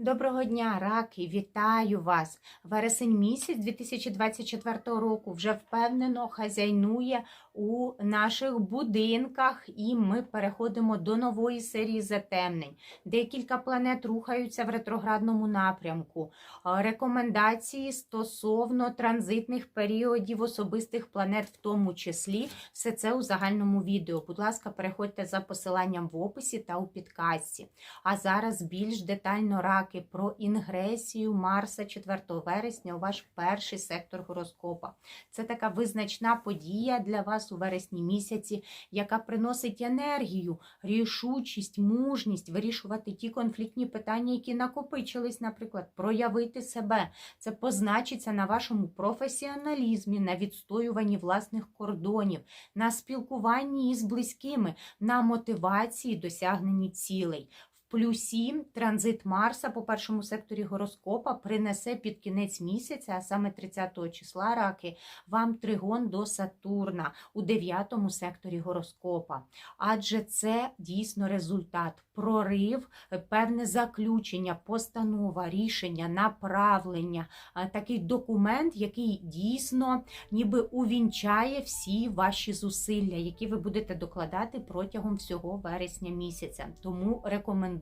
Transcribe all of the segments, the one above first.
Доброго дня, раки! Вітаю вас! Вересень місяць 2024 року вже впевнено хазяйнує у наших будинках, і ми переходимо до нової серії затемнень. Декілька планет рухаються в ретроградному напрямку. Рекомендації стосовно транзитних періодів особистих планет, в тому числі, все це у загальному відео. Будь ласка, переходьте за посиланням в описі та у підкасті. А зараз більш детально раки про інгресію Марса 4 вересня у ваш перший сектор гороскопа. Це така визначна подія для вас у вересні місяці, яка приносить енергію, рішучість, мужність вирішувати ті конфліктні питання, які накопичились, наприклад, проявити себе. Це позначиться на вашому професіоналізмі, на відстоюванні власних кордонів, на спілкуванні із близькими, на мотивації досягненні цілей. Плюсі транзит Марса по першому секторі гороскопа принесе під кінець місяця, а саме 30 числа раки, вам тригон до Сатурна у 9 секторі гороскопа. Адже це дійсно результат, прорив, певне заключення, постанова, рішення, направлення, такий документ, який дійсно ніби увінчає всі ваші зусилля, які ви будете докладати протягом всього вересня місяця. Тому рекомендую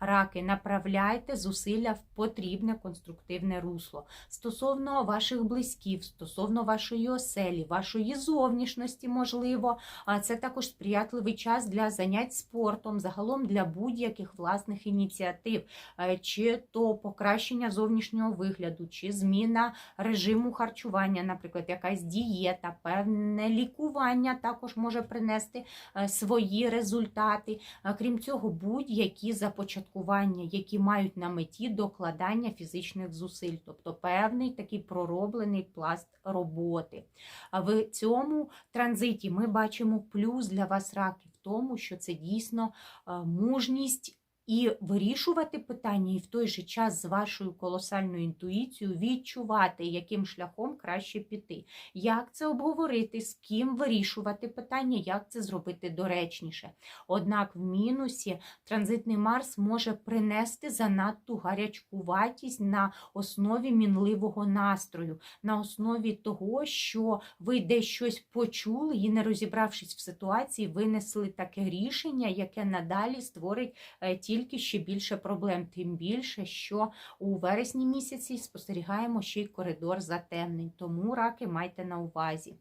раки, направляйте зусилля в потрібне конструктивне русло стосовно ваших близьків, стосовно вашої оселі, вашої зовнішності, можливо. Це також сприятливий час для занять спортом, загалом для будь-яких власних ініціатив, Е, чи то покращення зовнішнього вигляду, чи зміна режиму харчування, наприклад, якась дієта, певне лікування також може принести е, свої результати. Е, Крім цього, будь-які започаткування, які мають на меті докладання фізичних зусиль, тобто певний такий пророблений пласт роботи. В цьому транзиті ми бачимо плюс для вас раки в тому, що це дійсно е, мужність. І вирішувати питання, і в той же час з вашою колосальною інтуїцією відчувати, яким шляхом краще піти, як це обговорити, з ким вирішувати питання, як це зробити доречніше. Однак в мінусі транзитний Марс може принести занадто гарячкуватість на основі мінливого настрою, на основі того, що ви десь щось почули і, не розібравшись в ситуації, винесли таке рішення, яке надалі створить е, тільки ще більше проблем. Тим більше, що у вересні місяці спостерігаємо ще й коридор затемнень. Тому раки майте на увазі.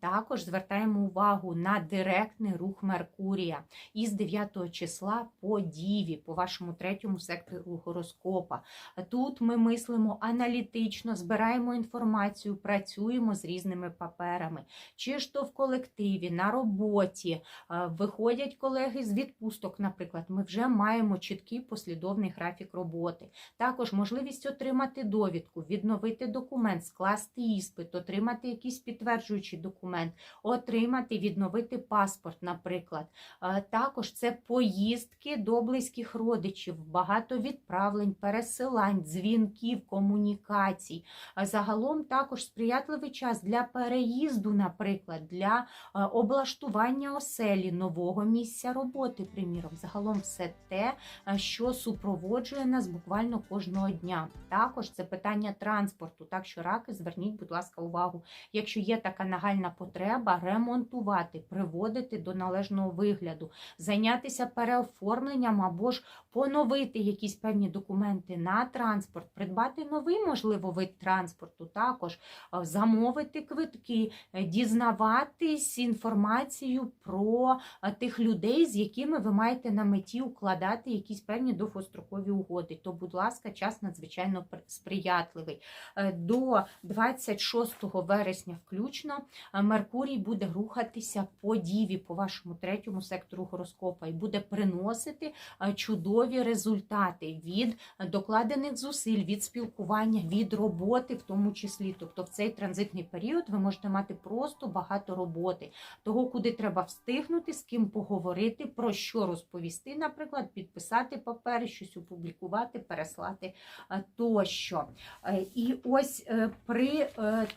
Також звертаємо увагу на директний рух Меркурія із 9 числа по Діві, по вашому третьому сектору гороскопа. Тут ми мислимо аналітично, збираємо інформацію, працюємо з різними паперами, чи ж то в колективі, на роботі. Виходять колеги з відпусток, наприклад, ми вже маємо чіткий послідовний графік роботи. Також можливість отримати довідку, відновити документ, скласти іспит, отримати якийсь підтверджуючий документ, отримати, відновити паспорт, наприклад. Е, Також це поїздки до близьких родичів, багато відправлень, пересилань, дзвінків, комунікацій. Е, Загалом також сприятливий час для переїзду, наприклад, для е, облаштування оселі, нового місця роботи, приміром. Загалом все те, е, що супроводжує нас буквально кожного дня. Також це питання транспорту. Так що раки, зверніть, будь ласка, увагу. Якщо є така нагальна потреба, ремонтувати, приводити до належного вигляду, зайнятися переоформленням або ж поновити якісь певні документи на транспорт, придбати новий, можливо, вид транспорту, також е, замовити квитки, е, дізнаватись інформацію про тих людей, з якими ви маєте на меті укладати якісь певні довгострокові угоди. То, будь ласка, час надзвичайно сприятливий. Е, До 26 вересня включно е, Меркурій буде рухатися по діві, по вашому третьому сектору гороскопа, і буде приносити е, чудові результати від докладених зусиль, від спілкування, від роботи, в тому числі. Тобто в цей транзитний період ви можете мати просто багато роботи, того, куди треба встигнути, з ким поговорити, про що розповісти, наприклад, підписати папери, щось опублікувати, переслати е, тощо. Е, І ось е, при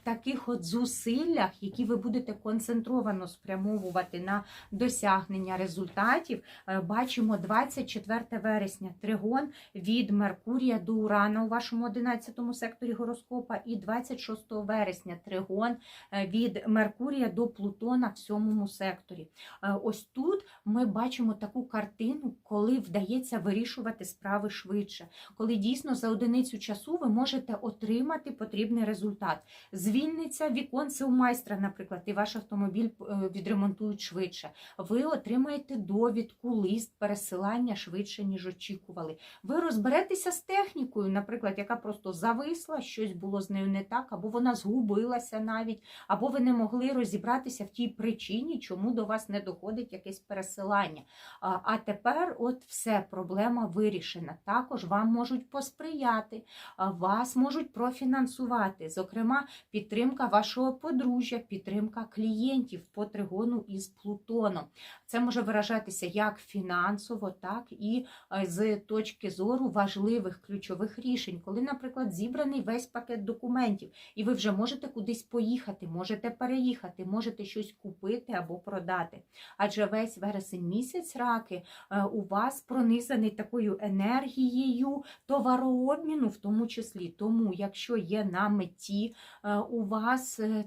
таких от зусиллях, які ви будете концентровано спрямовувати на досягнення результатів, бачимо 24 вересня тригон від Меркурія до Урана у вашому 11 секторі гороскопа, і 26 вересня тригон від Меркурія до Плутона в 7 секторі. Ось тут ми бачимо таку картину, коли вдається вирішувати справи швидше, коли дійсно за одиницю часу ви можете отримати потрібний результат. Звільниться віконце у майстра, наприклад, і ваш автомобіль е, відремонтують швидше. Ви отримаєте довідку, лист пересилання швидше, ніж очікували. Ви розберетеся з технікою, наприклад, яка просто зависла, щось було з нею не так, або вона згубилася навіть, або ви не могли розібратися в тій причині, чому до вас не доходить якесь пересилання. А, а тепер, от все, проблема вирішена. Також вам можуть посприяти, вас можуть профінансувати, зокрема, підтримка вашого подружжя, підтримка клієнтів по тригону із Плутоном. Це може виражатися як фінансово, так і е, з точки зору важливих ключових рішень, коли, наприклад, зібраний весь пакет документів, і ви вже можете кудись поїхати, можете переїхати, можете щось купити або продати. Адже весь вересень місяць раки е, у вас пронизаний такою енергією товарообміну, в тому числі. Тому, якщо є на меті е, у вас е,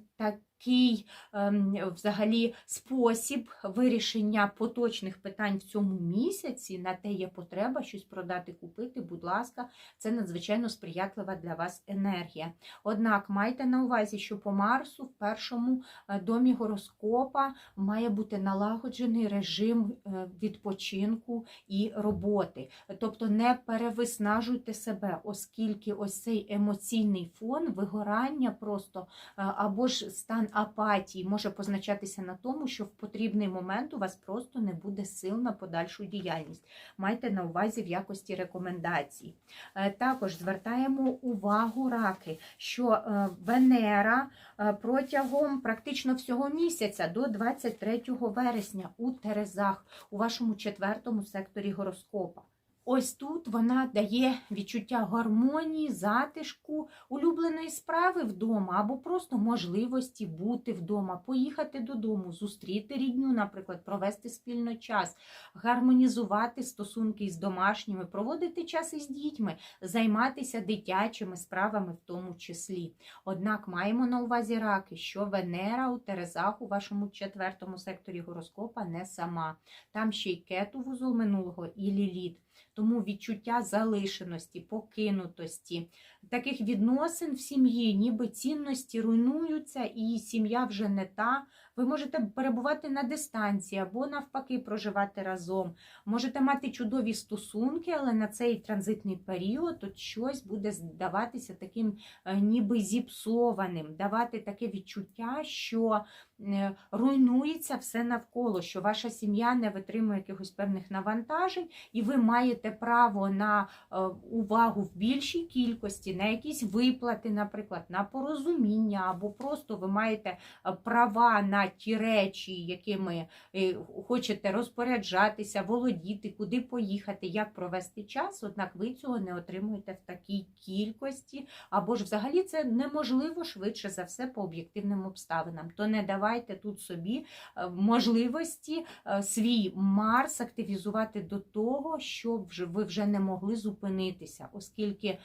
такий ем, взагалі спосіб вирішення поточних питань в цьому місяці, на те є потреба щось продати, купити, будь ласка, це надзвичайно сприятлива для вас енергія. Однак майте на увазі, що по Марсу в першому е, домі гороскопа має бути налагоджений режим е, відпочинку і роботи. Тобто не перевиснажуйте себе, оскільки ось цей емоційний фон, вигорання просто е, або ж стан апатії може позначатися на тому, що в потрібний момент у вас просто не буде сил на подальшу діяльність. Майте на увазі в якості рекомендацій. Е, Також звертаємо увагу раки, що е, Венера е, протягом практично всього місяця до 23 вересня у Терезах, у вашому четвертому секторі гороскопа. Ось тут вона дає відчуття гармонії, затишку, улюбленої справи вдома або просто можливості бути вдома, поїхати додому, зустріти рідню, наприклад, провести спільно час, гармонізувати стосунки із домашніми, проводити час із дітьми, займатися дитячими справами в тому числі. Однак маємо на увазі раки, що Венера у Терезах у вашому четвертому секторі гороскопа не сама. Там ще й кету вузол минулого і ліліт. Тому відчуття залишеності, покинутості, таких відносин в сім'ї, ніби цінності руйнуються, і сім'я вже не та. Ви можете перебувати на дистанції або навпаки проживати разом. Можете мати чудові стосунки, але на цей транзитний період от щось буде здаватися таким е, ніби зіпсованим, давати таке відчуття, що е, руйнується все навколо, що ваша сім'я не витримує якихось певних навантажень, і ви маєте право на е, увагу в більшій кількості, на якісь виплати, наприклад, на порозуміння, або просто ви маєте е, права на ті речі, якими е, хочете розпоряджатися, володіти, куди поїхати, як провести час, однак ви цього не отримуєте в такій кількості, або ж взагалі це неможливо швидше за все по об'єктивним обставинам. То не давайте тут собі можливості свій Марс активізувати до того, щоб ви вже не могли зупинитися, оскільки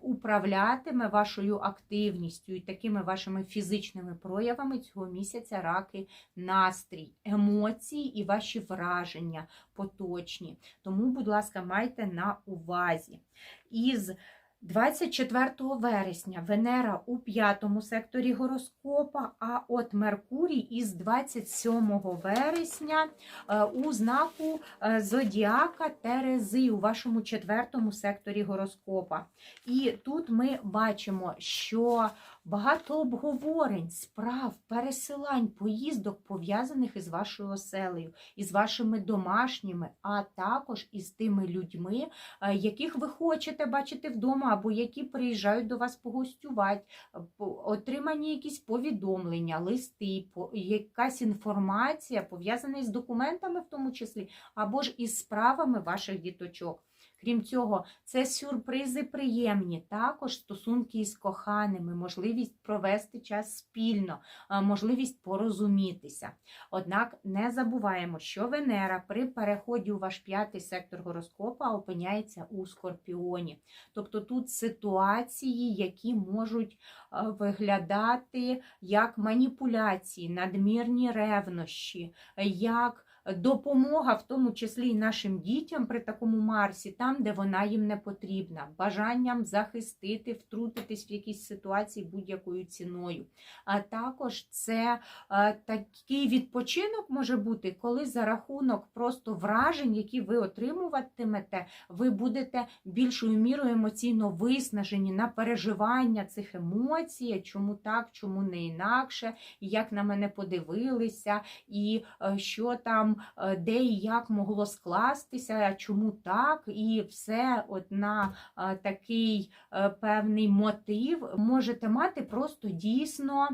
управлятиме вашою активністю і такими вашими фізичними проявами цього місяця раки настрій, емоції і ваші враження поточні. Тому, будь ласка, майте на увазі. Із 24 вересня Венера у п'ятому секторі гороскопа, а от Меркурій із 27 вересня е, у знаку е, Зодіака Терези у вашому четвертому секторі гороскопа. І тут ми бачимо, що багато обговорень, справ, пересилань, поїздок пов'язаних із вашою оселею, із вашими домашніми, а також із тими людьми, е, яких ви хочете бачити вдома або які приїжджають до вас погостювати, отримані якісь повідомлення, листи, якась інформація пов'язана із документами, в тому числі, або ж із справами ваших діточок. Крім цього, це сюрпризи приємні, також стосунки із коханими, можливість провести час спільно, можливість порозумітися. Однак не забуваємо, що Венера при переході у ваш п'ятий сектор гороскопа опиняється у Скорпіоні. Тобто тут ситуації, які можуть виглядати як маніпуляції, надмірні ревнощі, як допомога, в тому числі і нашим дітям при такому Марсі, там, де вона їм не потрібна, бажанням захистити, втрутитись в якісь ситуації будь-якою ціною. А також це е, такий відпочинок може бути, коли за рахунок просто вражень, які ви отримуватимете, ви будете більшою мірою емоційно виснажені на переживання цих емоцій, чому так, чому не інакше, як на мене подивилися, і е, що там, е, де і як могло скластися, чому так, і все от на е, такий е, певний мотив можете мати просто дійсно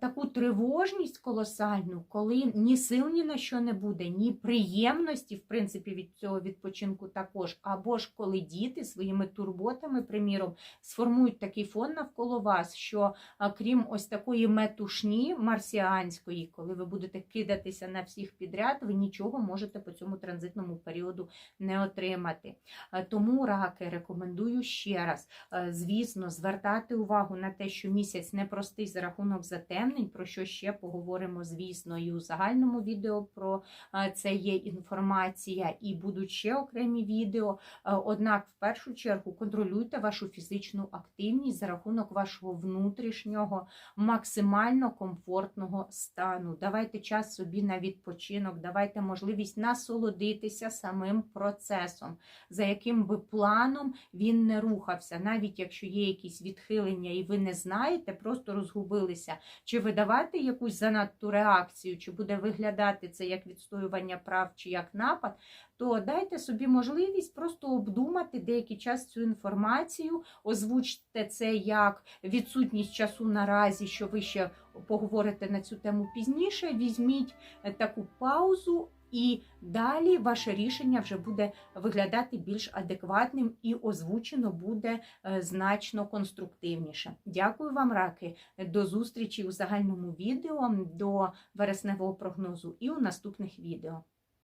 таку тривожність колосальну, коли ні сил ні на що не буде, ні приємності, в принципі, від цього відпочинку також. Або ж коли діти своїми турботами, приміром, сформують такий фон навколо вас, що крім ось такої метушні марсіанської, коли ви будете кидатися на всіх підряд, ви нічого можете по цьому транзитному періоду не отримати. Е, Тому раки рекомендую ще раз, е, звісно, звертати увагу на те, що місяць непростий за рахунок затемнень, про що ще поговоримо, звісно, і у загальному відео про е, це є інформація, і будуть ще окремі відео. Однак, в першу чергу, контролюйте вашу фізичну активність за рахунок вашого внутрішнього, максимально комфортного стану. Давайте час собі на відпочинок, давайте можливість насолодитися самим процесом, за яким би планом він не рухався. Навіть якщо є якісь відхилення і ви не знаєте, просто розгубилися, чи видавати якусь занадту реакцію, чи буде виглядати це як відстоювання прав, чи як напад, то дайте собі можливість просто обдумати деякий час цю інформацію, озвучте це як відсутність часу наразі, що ви ще поговорите на цю тему пізніше. Візьміть е, таку паузу. І далі ваше рішення вже буде виглядати більш адекватним і озвучено буде е, значно конструктивніше. Дякую вам, раки. До зустрічі у загальному відео, до вересневого прогнозу і у наступних відео.